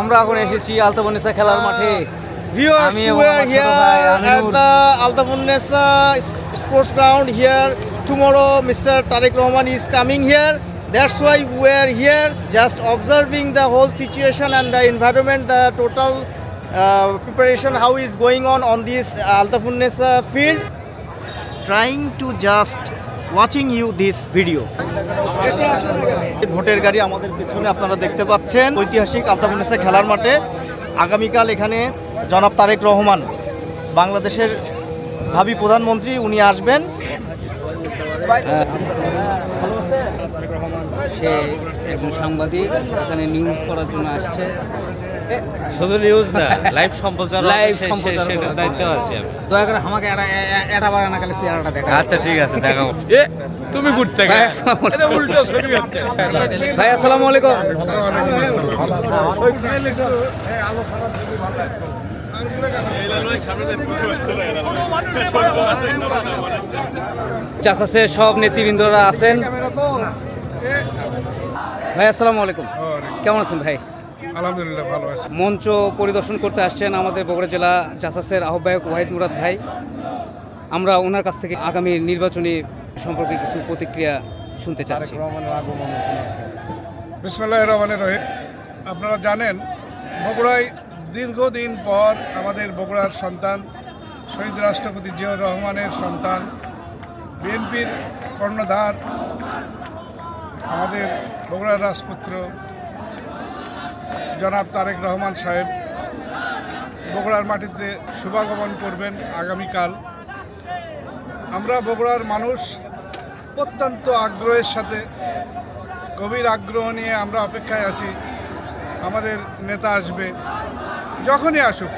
আমরা এখন এসেছি আলতাপুর্নেসা খেলার মাঠে। আমি Altapurnesa sports ground here tomorrow mister Tarek Rahman is coming here that's why we are here just observing the whole situation and total preparation how is going on this Altafunnesa field trying to just watching you this video ভোটের গাড়ি আমাদের পেছনে আপনারা দেখতে পাচ্ছেন। ঐতিহাসিক আলতাফুন্নেসা খেলার মাঠে আগামীকাল এখানে জনাব তারেক রহমান, বাংলাদেশের ভাবি প্রধানমন্ত্রী, উনি আসবেন। সে একজন সাংবাদিক, এখানে নিউজ করার জন্য আসছে। শুধু নিউজ না লাইভ সম্প্রচার সে- সম্প্রচার দায়িত্ব আছে দয়া করে আমাকে এটা এটা বার না খালি চেহারাটা দেখা আচ্ছা ঠিক আছে দেখাবো তুমি ঘুরতে ভাই আসসালামু আলাইকুম। উল্টো ছবি হচ্ছে। ভাই আসসালামু আলাইকুম। চাষাসে সব নেতৃবৃন্দরা আছেন। ভাই আসসালামু আলাইকুম। কেমন আছেন ভাই? আলহামদুলিল্লাহ ভালো আছি। মঞ্চ পরিদর্শন করতে আসছেন আমাদের বগুড়া জেলা জাসাসের আহ্বায়ক ওয়াহিদ মুরাদ ভাই। আমরা ওনার কাছ থেকে আগামী নির্বাচনী সম্পর্কে কিছু প্রতিক্রিয়া শুনতে চাচ্ছি। বিসমুল্লাহ রহমানের রহিম। আপনারা জানেন বগুড়ায় দীর্ঘদিন পর আমাদের বগুড়ার সন্তান শহীদ রাষ্ট্রপতি জিয়াউর রহমানের সন্তান বিএনপির কর্ণধার আমাদের বগুড়ার রাজপুত্র জনাব তারেক রহমান সাহেব বগুড়ার মাটিতে শুভাগমন করবেন আগামীকাল। আমরা বগুড়ার মানুষ অত্যন্ত আগ্রহের সাথে গভীর আগ্রহ নিয়ে আমরা অপেক্ষায় আছি। আমাদের নেতা আসবে। যখনই আসুক,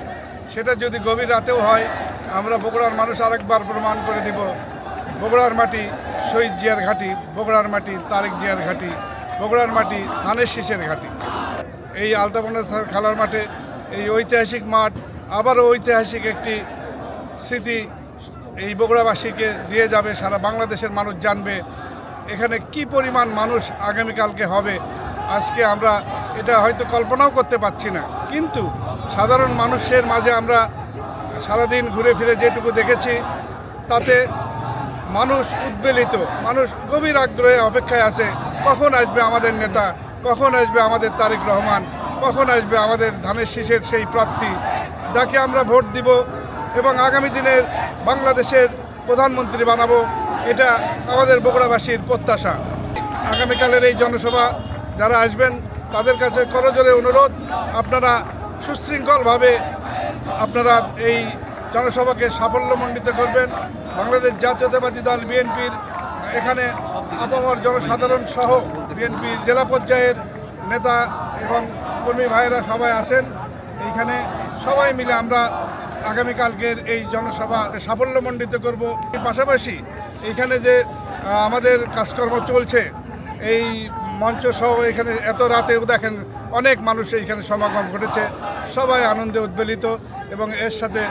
সেটা যদি গভীর রাতেও হয়, আমরা বগুড়ার মানুষ আরেকবার প্রমাণ করে দিব, বগুড়ার মাটি শহীদ জিয়ার ঘাঁটি, বগুড়ার মাটি তারেক জিয়ার ঘাঁটি, বগুড়ার মাটি ধানের শীষের ঘাঁটি। এই আলতাপনা খেলার মাঠে, এই ঐতিহাসিক মাঠ, আবারও ঐতিহাসিক একটি স্মৃতি এই বগুড়াবাসীকে দিয়ে যাবে, সারা বাংলাদেশের মানুষ জানবে এখানে কি পরিমাণ মানুষ আগামীকালকে হবে। আজকে আমরা এটা হয়তো কল্পনাও করতে পারছি না। কিন্তু সাধারণ মানুষের মাঝে আমরা সারাদিন ঘুরে ফিরে যেটুকু দেখেছি, তাতে মানুষ উদ্বেলিত, মানুষ গভীর আগ্রহে অপেক্ষায় আছে, কখন আসবে আমাদের নেতা? কখন আসবে আমাদের তারেক রহমান? কখন আসবে আমাদের ধানের শীষের সেই প্রার্থী? যাকে আমরা ভোট দিব এবং আগামী দিনের বাংলাদেশের প্রধানমন্ত্রী বানাবো, এটা আমাদের বগুড়াবাসীর প্রত্যাশা। আগামীকালের এই জনসভা যারা আসবেন, তাদের কাছে করজোরে অনুরোধ, আপনারা সুশৃঙ্খলভাবে আপনারা এই জনসভাকে সাফল্যমণ্ডিত করবেন। বাংলাদেশ জাতীয়তাবাদী দল, বিএনপির এখানে আপামর জনসাধারণ সহ বিএনপির জেলা পর্যায়ের নেতা এবং কর্মী ভাইয়েরা সবাই আসেন এইখানে সবাই মিলে আমরা আগামীকালকের এই জনসভা সাফল্যমণ্ডিত করব। পাশাপাশি এইখানে যে আমাদের কাজকর্ম চলছে এই মঞ্চ সহ এখানে এত রাতেও দেখেন অনেক মানুষ এইখানে সমাগম ঘটেছে সবাই আনন্দে উদ্বেলিত এবং এর সাথে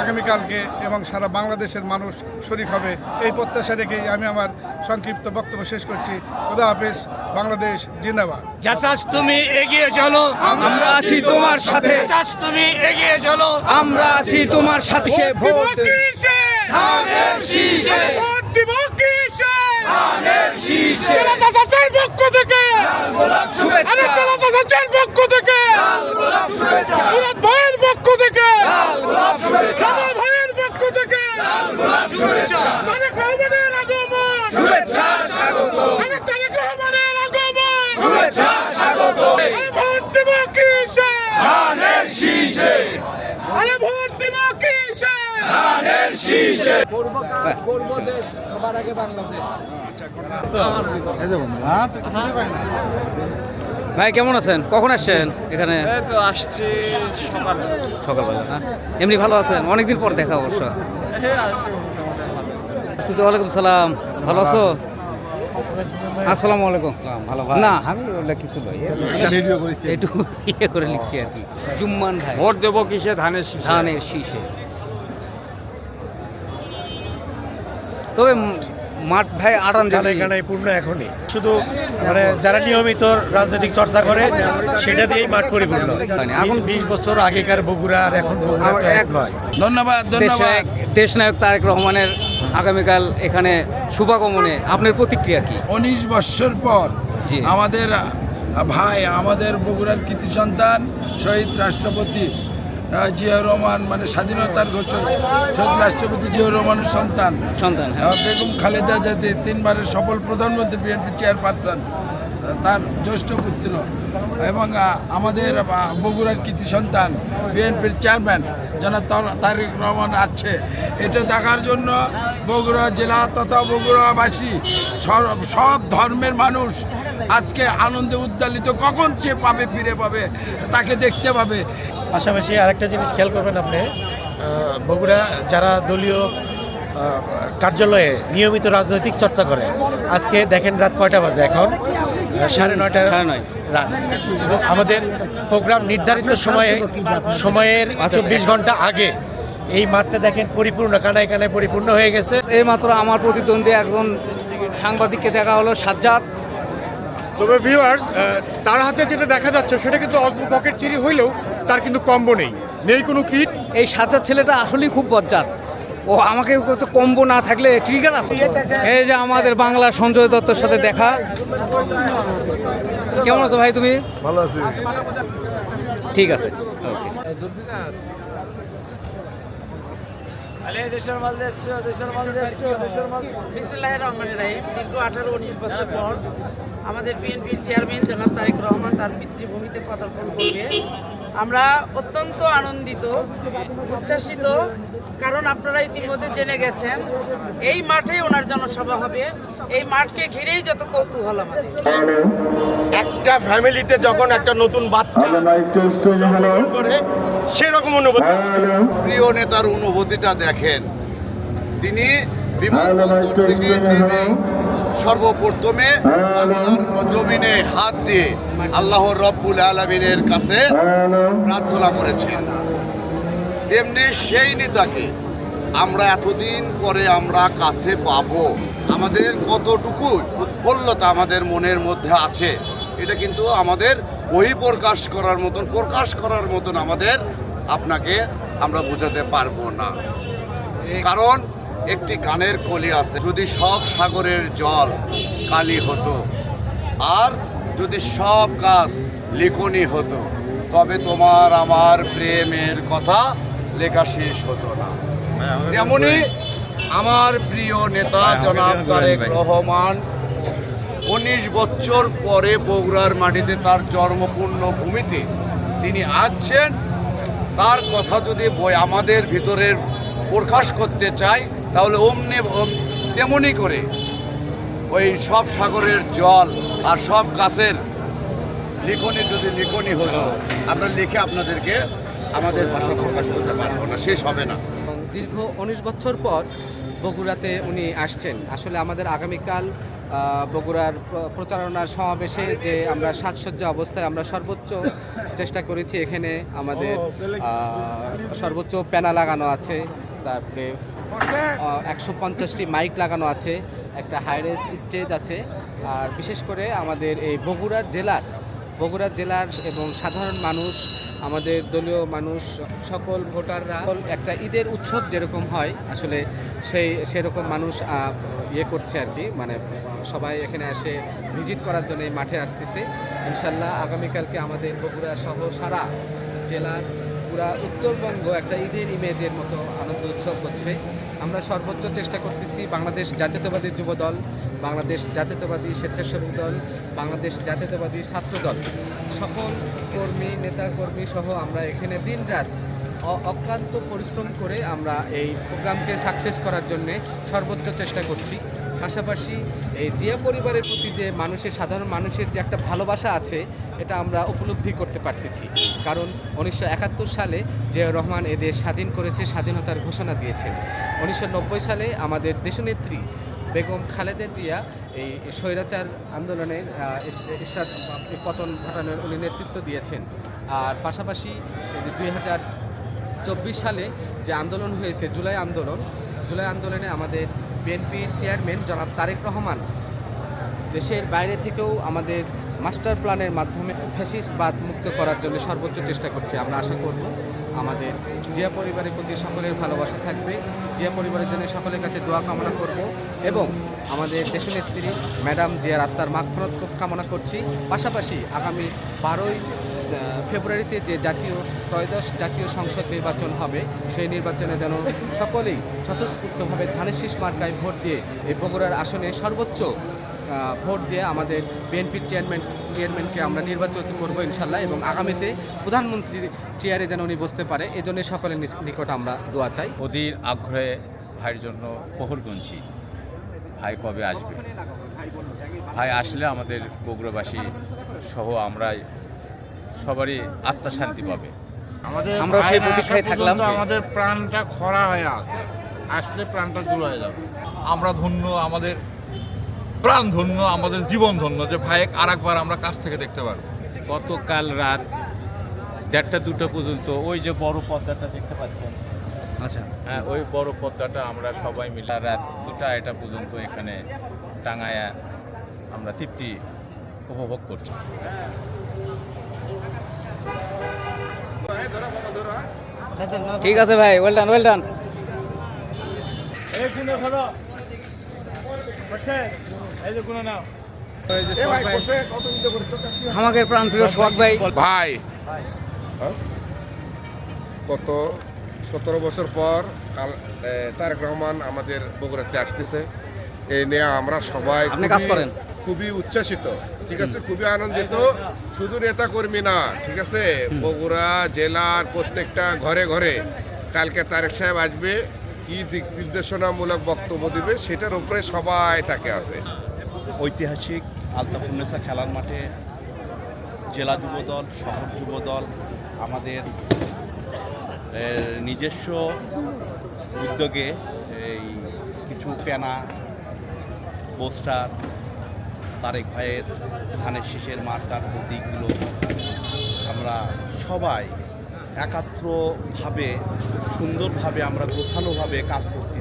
আগামীকালকে এবং সারা বাংলাদেশের মানুষ শরিক হবে এই প্রত্যাশা রেখেই আমি আমার সংক্ষিপ্ত বক্তব্য শেষ করছি। খোদা হাফেজ বাংলাদেশ জিন্দাবাদ। জাসাস তুমি এগিয়ে চলো। আমরা আছি তোমার সাথে। জাসাস তুমি এগিয়ে চলো। আমরা আছি তোমার সাথে। ভোট ধানের শীষে। ভোট দিব কিসে? চাচার পক্ষ থেকে। শুভেচ্ছা। চাচার পক্ষ থেকে। ভাইয়ের পক্ষ থেকে। ভাইয়ের পক্ষ থেকে। তারেক রহমানের আগমন। শুভেচ্ছা তারেক রহমানের আগমন শুভেচ্ছা স্বাগত আমি ভোট দিব কিসে ধানের শীষে আমি ভোট দিব কিসে ভাই কেমন আছেন? কখন আসছেন এখানে? তো আসছি সকালে। সকালবেলা হ্যাঁ? এমনি ভালো আছেন? অনেকদিন পর দেখা অবশ্য। হ্যাঁ ওয়ালাইকুম সালাম। ভালো আছো? আসসালামু আলাইকুম। ভালো না। আমি ওগুলো কিছু নয় একটু ইয়ে করে লিখছি আর কি। জুম্মান ভাই। ভোট দেবো কিসে? ধানের শীষে। ধানের শীষে। তবে মাঠ ভাই যাবে গানে পূর্ণ এখনই। শুধু মানে যারা নিয়মিত রাজনৈতিক চর্চা করে সেটা দিয়েই মাঠ পরিপূর্ণ। মানে এখন এখন বিশ বছর আগেকার বগুড়া আর এখন বগুড়া তো এক নয়। ধন্যবাদ ধন্যবাদ। দেশ নায়ক তারেক রহমানের আগামীকাল এখানে শুভাগমনে আপনার প্রতিক্রিয়া কি? উনিশ বৎসর পর আমাদের ভাই আমাদের বগুড়ার কৃতি সন্তান শহীদ রাষ্ট্রপতি জিয়াউর রহমান মানে স্বাধীনতার ঘোষক শহীদ রাষ্ট্রপতি জিয়াউর রহমানের সন্তান। সন্তান হ্যাঁ। বেগম খালেদা জাতি তিনবারের সফল প্রধানমন্ত্রী বিএনপি চেয়ারপারসন তার জ্যেষ্ঠ পুত্র এবং আমাদের বগুড়ার কৃতি সন্তান বিএনপির চেয়ারম্যান জনাব তার- তারেক রহমান আছে। এটা দেখার জন্য বগুড়া জেলা তথা বগুড়াবাসী সব সব ধর্মের মানুষ আজকে আনন্দে উদ্দালিত কখন সে পাবে ফিরে পাবে তাকে দেখতে পাবে। পাশাপাশি আরেকটা জিনিস খেয়াল করবেন আপনি বগুড়া যারা দলীয় কার্যালয়ে নিয়মিত রাজনৈতিক চর্চা করে আজকে দেখেন রাত কয়টা বাজে এখন? সাড়ে নয়টা সাড়ে নয়। রাত। আমাদের প্রোগ্রাম নির্ধারিত সময়ে সময়ের চব্বিশ ঘণ্টা আগে এই মাঠটা দেখেন পরিপূর্ণ কানায় কানায় পরিপূর্ণ হয়ে গেছে। এইমাত্র আমার প্রতিদ্বন্দ্বী একজন সাংবাদিককে দেখা হলো সাজ্জাদ। তবে ভিউয়ার্স তার হাতে যেটা দেখা যাচ্ছে সেটা কিন্তু অল্প পকেট চিরি হইলেও তার কিন্তু কম্বো নেই। নেই কোনো কিট? এই সাজ্জাদ ছেলেটা আসলেই খুব বজ্জাত। ও আমাকে তো কম্বো না থাকলে ট্রিগার আছে। এই যে আমাদের বাংলা সঞ্জয় দত্তর সাথে দেখা। কেমন আছো ভাই তুমি? ভালো আছি। ঠিক আছে। বিসমুল্লাহ রহমান রাহিম। দীর্ঘ আঠারো উনিশ বছর পর আমাদের বিএনপির চেয়ারম্যান জনাব তারেক রহমান তার পিতৃভূমিতে পদার্পণ করবে। আমরা অত্যন্ত আনন্দিত উচ্ছ্বাসিত কারণ আপনারা ইতিমধ্যে জেনে গেছেন এই মাঠেই ওনার জনসভা হবে। এই মাঠকে ঘিরেই যত কৌতূহল আমাদের। একটা ফ্যামিলিতে যখন একটা নতুন বাচ্চা করে সেরকম অনুভূতি। প্রিয় নেতার অনুভূতিটা দেখেন। তিনি বিমানবন্দর থেকে নেমে সর্বপ্রথমে বাংলার জমিনে হাত দিয়ে আল্লাহ রব্বুল আলমিনের কাছে প্রার্থনা করেছেন। তেমনি সেই নেতাকে আমরা এতদিন পরে আমরা কাছে পাব। আমাদের কতটুকু উৎফুল্লতা আমাদের মনের মধ্যে আছে, এটা কিন্তু আমাদের বহিঃপ্রকাশ করার মতন, প্রকাশ করার মতন আমাদের আপনাকে আমরা বোঝাতে পারব না। কারণ একটি গানের কলি আছে। যদি সব সাগরের জল কালি হতো আর যদি সব কাজ লিখনি হতো তবে তোমার আমার প্রেমের কথা লেখা শেষ হতো না। তেমনি আমার প্রিয় নেতা জনাব তারেক রহমান উনিশ বছর পরে বগুড়ার মাটিতে তার জন্মপূর্ণ ভূমিতে তিনি আসছেন। তার কথা যদি বই আমাদের ভিতরের প্রকাশ করতে চাই তাহলে অমনি ওম- তেমনি করে ওই সব সাগরের জল আর সব গাছের লিখনি যদি লিখনি হতো, আমরা লিখে আপনাদেরকে আমাদের ভাষা প্রকাশ করতে পারব না, শেষ হবে না। দীর্ঘ উনিশ বছর পর বগুড়াতে উনি আসছেন। আসলে আমাদের আগামীকাল বগুড়ার প্রচারণার সমাবেশে যে আমরা সাজসজ্জা অবস্থায় আমরা সর্বোচ্চ চেষ্টা করেছি, এখানে আমাদের সর্বোচ্চ প্যানা লাগানো আছে। তারপরে একশো পঞ্চাশটি মাইক লাগানো আছে একটা হাইরেস স্টেজ আছে। আর বিশেষ করে আমাদের এই বগুড়া জেলার বগুড়া জেলার এবং সাধারণ মানুষ আমাদের দলীয় মানুষ সকল ভোটাররা একটা ঈদের উৎসব যেরকম হয় আসলে সেই সেরকম মানুষ ইয়ে করছে আর কি মানে সবাই এখানে এসে ভিজিট করার জন্য এই মাঠে আসতেছে। ইনশাল্লাহ আগামীকালকে আমাদের বগুড়া সহ সারা জেলার পুরা উত্তরবঙ্গ একটা ঈদের ইমেজের মতো আনন্দ উৎসব হচ্ছে। আমরা সর্বোচ্চ চেষ্টা করতেছি বাংলাদেশ জাতীয়তাবাদী যুব দল বাংলাদেশ জাতীয়তাবাদী স্বেচ্ছাসেবক দল, বাংলাদেশ জাতীয়তাবাদী ছাত্র দল। সকল কর্মী নেতা কর্মী সহ আমরা এখানে দিনরাত অ- অক্লান্ত পরিশ্রম করে আমরা এই প্রোগ্রামকে সাকসেস করার জন্যে সর্বোচ্চ চেষ্টা করছি। পাশাপাশি এই জিয়া পরিবারের প্রতি যে মানুষের, সাধারণ মানুষের যে একটা ভালোবাসা আছে, এটা আমরা উপলব্ধি করতে পারতেছি। কারণ উনিশশো একাত্তর সালে জিয়া রহমান এ দেশ স্বাধীন করেছে, স্বাধীনতার ঘোষণা দিয়েছেন। উনিশশো নব্বই সালে আমাদের দেশনেত্রী বেগম খালেদা জিয়া এই স্বৈরাচার আন্দোলনের ইসাদ পতন ঘটানোর উনি নেতৃত্ব দিয়েছেন। আর পাশাপাশি দুই হাজার চব্বিশ সালে যে আন্দোলন হয়েছে, জুলাই আন্দোলন, জুলাই আন্দোলনে আমাদের বিএনপির চেয়ারম্যান জনাব তারেক রহমান, দেশের বাইরে থেকেও আমাদের মাস্টার প্ল্যানের মাধ্যমে ফ্যাসিসবাদ মুক্ত করার জন্য সর্বোচ্চ চেষ্টা করছে। আমরা আশা করব আমাদের জিয়া পরিবারের প্রতি সকলের ভালোবাসা থাকবে। জিয়া পরিবারের জন্য সকলের কাছে দোয়া কামনা করব এবং আমাদের দেশনেত্রী ম্যাডাম জিয়ার আত্মার মাগফরত কামনা করছি। পাশাপাশি আগামী বারোই ফেব্রুয়ারিতে যে জাতীয় ত্রয়োদশ জাতীয় সংসদ নির্বাচন হবে, সেই নির্বাচনে যেন সকলেই স্বতঃস্ফূর্তভাবে ধানের শীষ মার্কায় ভোট দিয়ে এই বগুড়ার আসনে সর্বোচ্চ ভোট দিয়ে আমাদের বিএনপির চেয়ারম্যান, চেয়ারম্যানকে আমরা নির্বাচিত করব ইনশাল্লাহ এবং আগামীতে প্রধানমন্ত্রীর চেয়ারে যেন উনি বসতে পারে এজন্য সকলের নিকট আমরা দোয়া চাই। অধীর আগ্রহে ভাইয়ের জন্য প্রহর গুনছি। ভাই কবে আসবে? ভাই আসলে আমাদের বগুড়াবাসী সহ আমরা সবারই আত্মা শান্তি পাবে। আমাদের আমরাও সেই প্রতীক্ষায় থাকলাম। আমাদের প্রাণটা খরা হয়ে আছে। আসলে প্রাণটা জুড়ে হয়ে যাবে। আমরা ধন্য আমাদের প্রাণ ধন্য আমাদের জীবন ধন্য যে ভাইক আর একবার আমরা কাছ থেকে দেখতে পারব। গতকাল রাত দেড়টা দুটো পর্যন্ত ওই যে বড় পর্দাটা দেখতে পাচ্ছেন? আচ্ছা। হ্যাঁ ওই বড় পর্দাটা আমরা সবাই মিলে রাত দুটা এটা পর্যন্ত এখানে টাঙায়া আমরা তৃপ্তি উপভোগ করছি। ঠিক আছে ভাই ওয়েল ডান ওয়েল ডান আমাকে প্রাণ প্রিয় সোহাগ ভাই। ভাই। গত সতেরো বছর পর কাল তারেক রহমান আমাদের বগুড়াতে আসতেছে। এই নিয়ে আমরা সবাই আপনি কাজ করেন? খুবই উচ্ছ্বাসিত ঠিক আছে? খুবই আনন্দিত। শুধু নেতা কর্মী না ঠিক আছে? বগুড়া জেলার প্রত্যেকটা ঘরে ঘরে কালকে তারেক সাহেব আসবে কি দিক নির্দেশনামূলক বক্তব্য দিবে সেটার উপরে সবাই তাকে আছে। ঐতিহাসিক আলতাফুন্নেসা খেলার মাঠে জেলা যুবদল শহর যুবদল আমাদের নিজস্ব উদ্যোগে এই কিছু প্যানা পোস্টার তারেক ভাইয়ের ধানের শীষের মাঠটার প্রতীকগুলো আমরা সবাই একাত্রভাবে সুন্দরভাবে আমরা গোছানোভাবে কাজ করতেছি